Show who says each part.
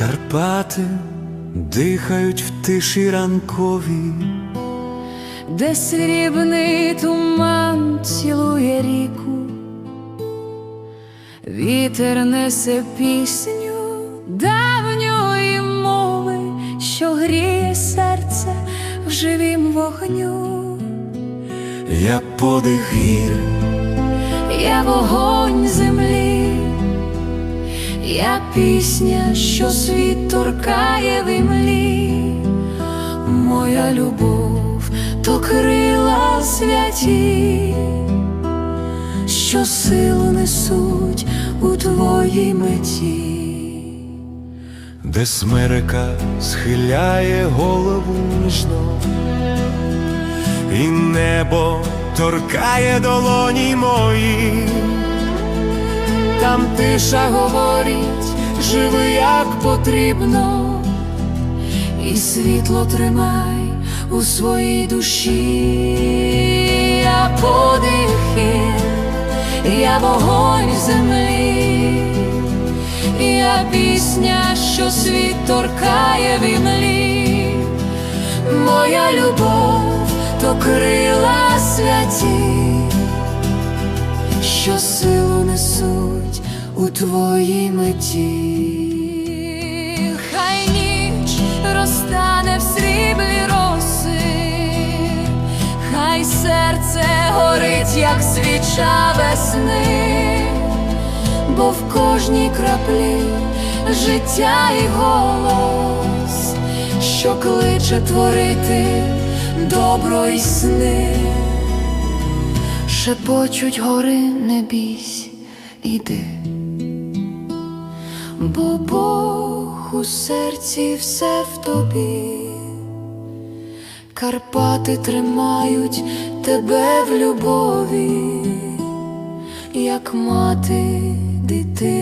Speaker 1: Карпати дихають в тиші ранковій,
Speaker 2: де срібний туман цілує ріку, вітер несе пісню давньої мови, що гріє серце в живім вогню.
Speaker 1: я подих гір,
Speaker 2: Я вогонь землі, я пісня, що світ торкає в імлі, моя любов то крила святі, що силу несуть у твоїй меті.
Speaker 1: де смерека схиляє голову ніжно, і небо торкає долоні мої.
Speaker 2: Там тиша говорить, живи як потрібно, і світло тримай у своїй душі, я подихи, я вогонь землі, я пісня, що світ торкає в імлі, моя любов то крила святі що силу несуть у твоїй меті. Хай ніч розтане в сріблі роси, хай серце горить, як свіча весни, бо в кожній краплі життя і голос, що кличе творити добро й сни. Шепочуть гори, не бійсь, іди, бо Бог у серці все в тобі, Карпати тримають тебе в любові, як мати дитину